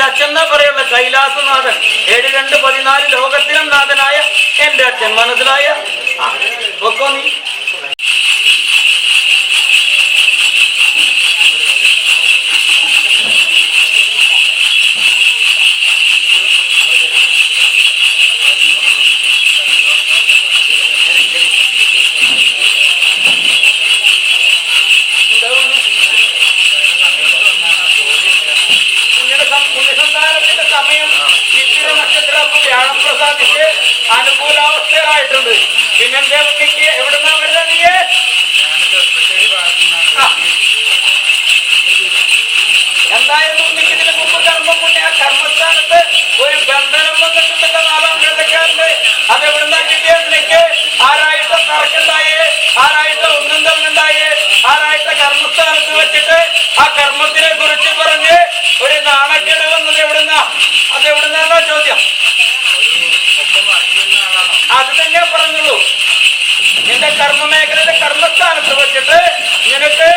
എന്റെ അച്ഛൻ എന്നാ പറയുള്ള കൈലാസനാഥൻ ഏഴ് രണ്ട് പതിനാല് ലോകത്തിനും നാഥനായ എന്റെ അച്ഛൻ മനസ്സിലായ? ആ, പൊക്കോ നീ. അനുകൂലാവസ്ഥയിലായിട്ടുണ്ട് പിന്നെന്തേ കുട്ടിക്ക് എവിടുന്നാ വരുന്നത് നീ. എന്തായാലും ഉണ്ണിക്ക് ഇതിന് മുമ്പ് കർമ്മം കൊണ്ട് ആ കർമ്മസ്ഥാനത്ത് ഒരു ബന്ധനം വന്നിട്ടുണ്ടല്ലോ നാലാം അത് എവിടുന്നാ കിട്ടിയത് നിനക്ക് ആരായിട്ട് തർക്കുണ്ടായേ ആരായിട്ട് ഒന്നും തമ്മിലുണ്ടായേ ആരായിട്ട് കർമ്മസ്ഥാനത്ത് വെച്ചിട്ട് ആ കർമ്മത്തിനെ കുറിച്ച് പറഞ്ഞ് ഒരു നാണക്കേട് വന്നത് എവിടുന്നാ? അത് എവിടുന്നാണോ ചോദ്യം. അത് തന്നെ പറഞ്ഞുള്ളൂ നിന്റെ കർമ്മ മേഖലയുടെ കർമ്മസ്ഥാനത്ത് വെച്ചിട്ട് നിനക്ക്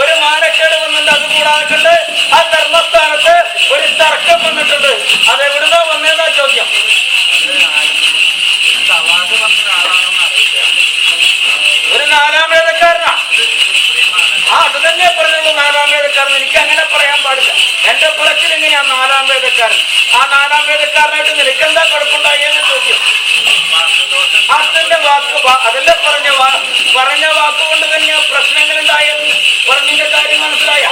ഒരു മാനക്കേട് വന്നിട്ട് അത് കൂടാതെ ആ കർമ്മസ്ഥാനത്ത് ഒരു തർക്കം വന്നിട്ടുണ്ട്. അത് എവിടുന്നാ വന്നേന്നാ ചോദ്യം? ഒരു നാലാം വേദക്കാരനാ. ആ അത് തന്നെ പറഞ്ഞുള്ളൂ നാലാം വേദക്കാരൻ. എനിക്ക് അങ്ങനെ പറയാൻ പാടില്ല. എന്റെ പുറത്തിൽ എങ്ങനെയാ നാലാം വേദക്കാരൻ. ആ നാലാം വേദക്കാരനായിട്ട് നിനക്ക് എന്താ കുഴപ്പമുണ്ടായെന്ന് ചോദ്യം അതിന്റെ വാക്ക് അതല്ല പറഞ്ഞ വാ പറഞ്ഞ വാക്കുകൊണ്ട് തന്നെ പ്രശ്നങ്ങൾ ഉണ്ടായത് പറഞ്ഞിന്റെ കാര്യം മനസ്സിലായ?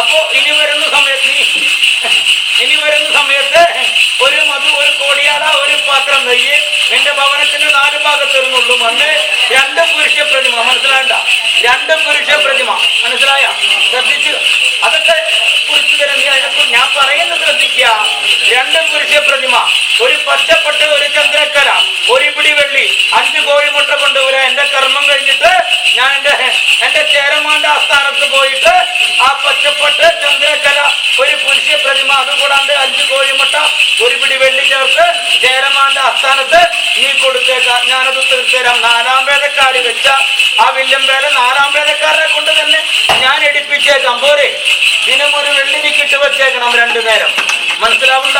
അപ്പോ ഇനി വരുന്ന സമയത്ത് ഇനി വരുന്ന സമയത്ത് ഒരു മധു ഒരു കോടിയാട ഒരു പാത്രം നെയ്യ് നിന്റെ ഭവനത്തിന്റെ നാല് ഭാഗത്ത് ഒരു നുള്ളു മണ്ണ് രണ്ട് പുരുഷ പ്രതിമ മനസ്സിലായണ്ട? രണ്ട് പുരുഷ പ്രതിമ. മനസ്സിലായ? ശ്രദ്ധിച്ചു. അതൊക്കെ കുറിച്ച് തരുന്ന പറയുന്നത് ശ്രദ്ധിക്കുക. രണ്ട് പുരുഷ പ്രതിമ. ഒരു പച്ചപ്പട്ട് ഒരു ചന്ദ്രക്കര ഒരു പിടി വെള്ളി അഞ്ച് കോഴിമുട്ട കൊണ്ടുവരാ എന്റെ കർമ്മം കഴിഞ്ഞിട്ട് ഞാൻ എന്റെ എന്റെ ചേരമാന്റെ ആസ്ഥാനത്ത് പോയിട്ട് ആ പച്ചപ്പട്ട് ചന്ദ്രക്കര ഒരു പുരുഷ പ്രതിമ അതുകൂടാണ്ട് അഞ്ച് കോഴിമുട്ട ഒരു പിടി വെള്ളി ചേർത്ത് ചേരമാന്റെ ആസ്ഥാനത്ത് നീ കൊടുത്തേക്കാം. ഞാനത് തീർത്തരാം നാലാം വേദക്കാരി വെച്ച ആ വില്യം വേല നാലാം വേദക്കാരനെ കൊണ്ട് തന്നെ ഞാൻ എടുപ്പിച്ചേക്കാം. പോരെ. ദിനം ഒരു വെള്ളിനിക്കിട്ട് വെച്ചേക്കണം. നേരം. മനസ്സിലാവണ്ട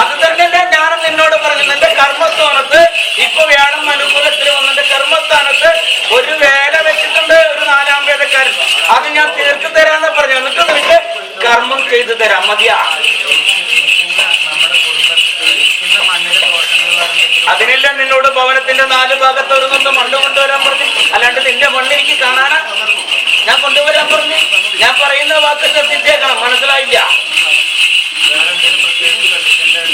അത് തന്നെ ഞാനും നിന്നോട് പറഞ്ഞു നിന്റെ കർമ്മസ്ഥാനത്ത് ഇപ്പൊ വ്യാഴം അനുകൂലത്തിൽ വന്നിന്റെ കർമ്മസ്ഥാനത്ത് ഒരു വേല വെച്ചിട്ടുണ്ട് ഒരു നാലാം വേദക്കാരൻ അത് ഞാൻ തീർത്തു തരാന്ന് പറഞ്ഞു. എന്നിട്ട് നിനക്ക് കർമ്മം ചെയ്തു തരാം. മതിയാ? അതിനെല്ലാം നിന്നോട് ഞാൻ പറയുന്ന വാക്ക് ശ്രദ്ധിച്ചേക്കണം മനസ്സിലായില്ല?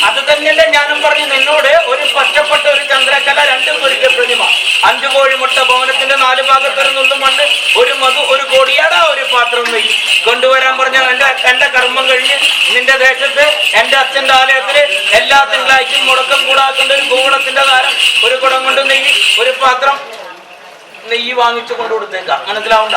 അത് തന്നെയല്ലേ ഞാനും പറഞ്ഞു. നിന്നോട് ഒരു പച്ചപ്പെട്ട ഒരു ചന്ദ്രക്കല രണ്ട് പുരുഷ പ്രതിമ. അഞ്ചു കോഴിമുട്ട ഭവനത്തിന്റെ നാല് ഭാഗത്ത് ഒരു നുള്ളു മണ്ണ് ഒരു മധു ഒരു കോടിയാടാ ഒരു പാത്രം നെയ്യ്. കൊണ്ടുവരാൻ പറഞ്ഞാൽ എന്റെ എന്റെ കർമ്മം കഴിഞ്ഞ് നിന്റെ ദേശത്ത് എന്റെ അച്ഛന്റെ ആലയത്തിൽ എല്ലാ തിങ്കളാഴ്ചയും മുടക്കം കൂടാക്കേണ്ട ഒരു കൂടത്തിന്റെ താരം ഒരു കുടം കൊണ്ട് നെയ്യ് ഒരു പാത്രം നെയ്യ് വാങ്ങിച്ചു കൊണ്ടു കൊടുത്തേക്കാം മനസ്സിലാവണ്ട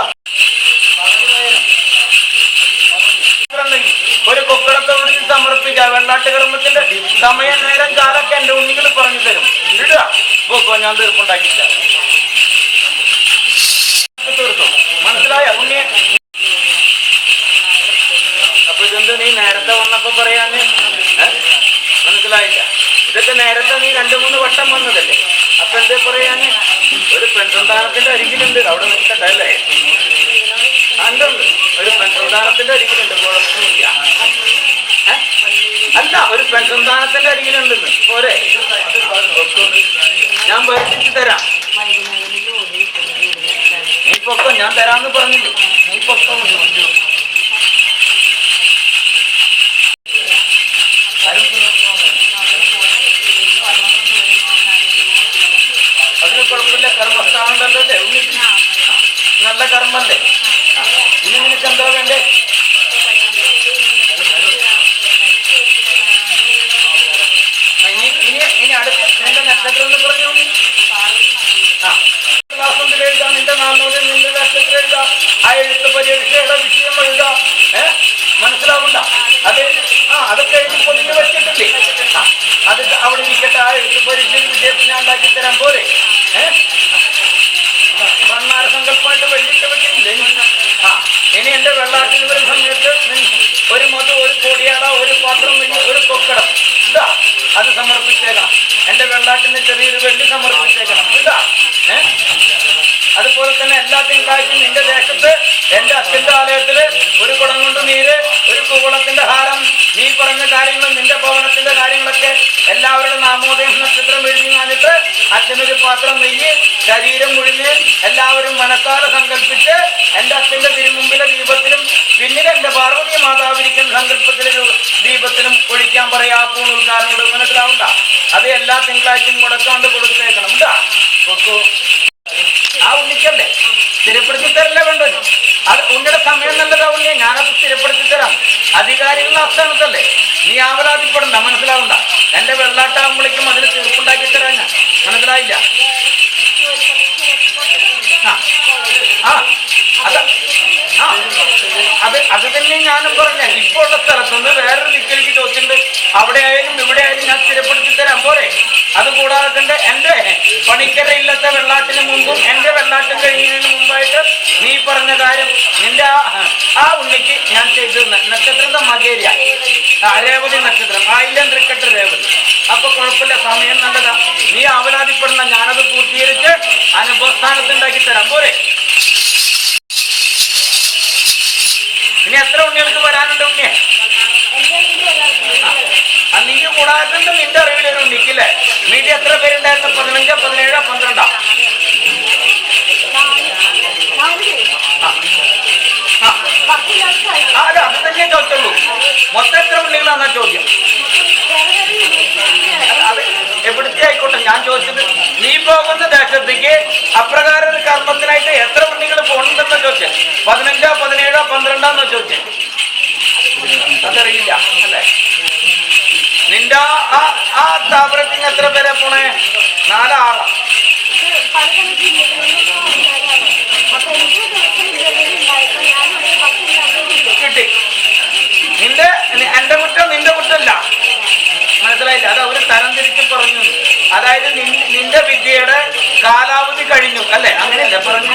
പാത്രം നെയ്യ് ഒരു കൊക്കടത്തോട് വിളിച്ച് സമർപ്പിക്കുക. വെള്ളാട്ട് കർമ്മത്തിന്റെ സമയ നേരം കാലൊക്കെ എന്റെ ഉണ്ണികൾ പറഞ്ഞു തരും. ഇടുക. പോക്കോ ഞാൻ തീർപ്പുണ്ടാക്കില്ല മനസ്സിലായ? ഉണ്ണിയെ? അപ്പൊ ഇതെന്ത് നീ നേരത്തെ വന്നപ്പോ പറയാന്? മനസ്സിലായില്ല. ഇതൊക്കെ നേരത്തെ നീ രണ്ടു മൂന്ന് വട്ടം വന്നതല്ലേ? അപ്പൊ എന്തേ പറയാന് ഒരു പെൺസന്താനത്തിന്റെ അരികിലുണ്ട്. അവിടെ നിൽക്കട്ടെ അല്ലേ? ഉണ്ട്. ഒരു പെൺസന്താനത്തിന്റെ അരികിലുണ്ട്. കുഴപ്പമൊന്നുമില്ല ഏ? അല്ല ഒരു പെൺസന്താനത്തിന്റെ അരികിലുണ്ടെന്ന് പോരെ. ഞാൻ വരച്ചിട്ട് തരാം. നീ പൊക്കം ഞാൻ തരാന്ന് പറഞ്ഞില്ലേ? നീ പൊക്കം. അതിന് നല്ല കർമ്മല്ലേ ഇനി നിനക്ക് എന്താ വേണ്ടേ? എന്ന് പറഞ്ഞു ആ. ക്ലാസ് ഒന്നിൽ എഴുതാം നിന്റെ നാമൂല്യം നിന്റെ നക്ഷത്രം എഴുതാം. ആ എഴുത്ത് പരീക്ഷയുടെ വിഷയം എഴുതാം. ഏ? മനസ്സിലാവണ്ട അത് ആ അതൊക്കെ എഴുതി പൊതിഞ്ഞ് വെച്ചിട്ടില്ലേ? ആ അത് അവിടെ ഇരിക്കട്ടെ ആ എഴുത്ത് പരീക്ഷയിൽ വിജയത്തിന് ഉണ്ടാക്കി തരാൻ പോലെ ഏ? ഭണ്ണാര സങ്കല്പമായിട്ട് വെള്ളിട്ട് ആ ഇനി എന്റെ വെള്ളാട്ടിൽ വരുന്ന സമയത്ത് ഒരു മധു ഒരു കോടിയാട ഒരു പാത്രം ഒരു കൊക്കടം. ഇതാ. അത് സമർപ്പിച്ചേക്കണം. എന്റെ വെള്ളാട്ടിന് ചെറിയൊരു വെള്ളി സമർപ്പിച്ചേക്കണം. കേട്ടാ ഏ? അതുപോലെ തന്നെ എല്ലാ തിങ്കളാഴ്ചയും നിന്റെ ദേശത്ത് എന്റെ അച്ഛന്റെ ആലയത്തിൽ ഒരു കുടം കൊണ്ട് നീര് ഒരു കുവളത്തിന്റെ ഹാരം നീ പറഞ്ഞ കാര്യങ്ങളും നിന്റെ ഭവനത്തിന്റെ കാര്യങ്ങളൊക്കെ എല്ലാവരുടെ നാമോദയം നക്ഷത്രം എഴുതി കാണിട്ട് അച്ഛനൊരു പാത്രം നെയ്യ് ശരീരം മുഴിഞ്ഞ് എല്ലാവരും മനസ്സാലെ സങ്കല്പിച്ച് എന്റെ അച്ഛന്റെ തിരുമുമ്പിലെ ദീപത്തിലും പിന്നീട് എന്റെ പാർവതി മാതാവിരിക്കുന്ന സങ്കല്പത്തിലെ ദീപത്തിലും ഒഴിക്കാൻ പറയാ പൂണുൽക്കാരനോട് മനസ്സിലാവണ്ട. അത് എല്ലാ തിങ്കളാഴ്ചയും മുടക്കാണ്ട് കൊടുത്തേക്കണം. കൊക്കു ആ ഉണ്ണിക്കല്ലേ സ്ഥിരപ്പെടുത്തി തരല്ലേ വേണ്ടത് അത് ഉണ്ണിയുടെ സമയം നല്ലതാ ഉണ്ണിയെ ഞാനത് സ്ഥിരപ്പെടുത്തി തരാം. അധികാരികളുടെ ആസ്ഥാനത്തല്ലേ? നീ ആവലാതിപ്പെടണ്ട മനസ്സിലാവണ്ട. എന്റെ വെള്ളാട്ടാകുമ്പോഴേക്കും അതിന് തീർപ്പുണ്ടാക്കി തരാൻ ഞാൻ. മനസ്സിലായില്ല? ആ. അത ആ. അത് അത് തന്നെ ഞാനും പറഞ്ഞ. ഇപ്പോൾ ഉള്ള സ്ഥലത്തുനിന്ന് വേറൊരു ദിക്കിലേക്ക് ചോദിച്ചിട്ടുണ്ട്. അവിടെ ആയാലും ഇവിടെ ആയാലും ഞാൻ സ്ഥിരപ്പെടുത്തി തരാം. പോരെ? അത് കൂടാതെ തന്നെ എന്റെ പണിക്കര ഇല്ലത്തെ വെള്ളാട്ടിന് മുമ്പും എന്റെ വെള്ളാട്ടം കഴിയുന്നതിന് മുമ്പായിട്ട് നീ പറഞ്ഞ കാര്യം നിന്റെ ആ ആ ഉണ്ണിക്ക് ഞാൻ ചെയ്തു നക്ഷത്രം മകേരിയ. രേവതി നക്ഷത്രം. ആയില്യം ക്രിക്കറ്റ് രേവതി? അപ്പൊ കുഴപ്പമില്ല സമയം നല്ലതാ. നീ ആവലാതിപ്പെടുന്ന ഞാനത് പൂർത്തീകരിച്ച് അനുഭവസ്ഥാനത്ത് ഉണ്ടാക്കി തരാം. പോരെ. ഇനി എത്ര ഉണ്ണികൾക്ക് വരാനുണ്ട് ഉണ്ണിയെ? കൂടാതെ നിന്റെ അറിവിലൊരു ഉണ്ണിക്കില്ലേ വീട്ടിൽ എത്ര പേരുണ്ടായിരുന്നു? പതിനഞ്ച് പതിനേഴോ പന്ത്രണ്ടോ? അല്ല അത് തന്നെ ചോദിച്ചുള്ളൂ മൊത്തം എത്ര ഉണ്ണികളാന്നാ ചോദ്യം? അത് എവിടുത്തെ ആയിക്കോട്ടെ ഞാൻ ചോദിച്ചത് നീ പോകുന്ന ദേശത്തേക്ക് ആ- ആ ആ സ്ഥാപനത്തിന് എത്ര പേരെ പോണേ? നാലാറാ കിട്ടി. നിന്റെ എന്റെ കുറ്റം നിന്റെ കുറ്റമല്ല. മനസ്സിലായില്ല? അത് അവർ തരം തിരിച്ച് പറഞ്ഞു. അതായത് നിന്റെ വിദ്യയുടെ കാലാവധി കഴിഞ്ഞു അല്ലെ? അങ്ങനെയല്ല പറഞ്ഞു?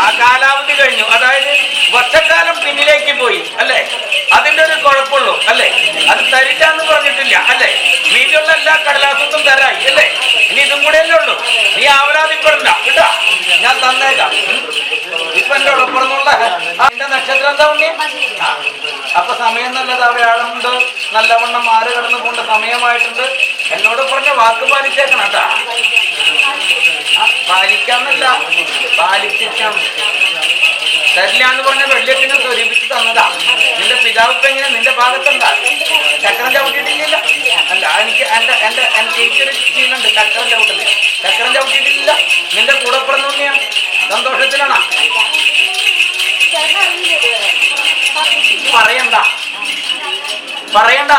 ആ കാലാവധി കഴിഞ്ഞു. അതായത് വർഷക്കാലം പിന്നിലേക്ക് പോയി അല്ലെ? അതിന്റെ ഒരു കുഴപ്പമുള്ളൂ അല്ലെ? അത് തരിക്കാന്ന് പറഞ്ഞിട്ടില്ല അല്ലെ? മീതിയുള്ള എല്ലാ കടലാസത്തും തരായി അല്ലേ? ഇനി ഇതും കൂടെ അല്ലേ ഉള്ളൂ. നീ ആവരാതിപ്പെടണ്ട കേട്ടാ? ഞാൻ തന്നേക്കാം. ഇപ്പൊ എന്റെ ഉടപ്പുറന്നുള്ള എന്റെ നക്ഷത്രം എന്താ ഉണ്ണി. അപ്പൊ സമയം നല്ലത് അവയാളുണ്ട്. നല്ലവണ്ണം മാറി കടന്നു പോകേണ്ട സമയമായിട്ടുണ്ട്. എന്നോട് പറഞ്ഞ വാക്ക് പാലിച്ചേക്കണം പാലിക്കാന്നല്ല പാലിച്ചേക്കാം തരില്ല എന്ന് പറഞ്ഞ വെള്ളിയത്തിനെ സ്വരൂപിച്ച് തന്നതാ. പിതാവ് ഇങ്ങനെ എങ്ങനെ നിന്റെ ഭാഗത്തുണ്ടാ? ചക്രം ചവിട്ടിയിട്ടില്ല അല്ല എനിക്ക് എന്റെ എന്റെ എന്റെ ചേച്ചിയൊരു ചെയ്യുന്നുണ്ട് ചക്രം ചവിട്ടുന്നത്. ചക്രം ചവിട്ടിയിട്ടില്ല. നിന്റെ കൂടെ പിറന്നു സന്തോഷത്തിലാണോ? പറയണ്ട. പറയണ്ട.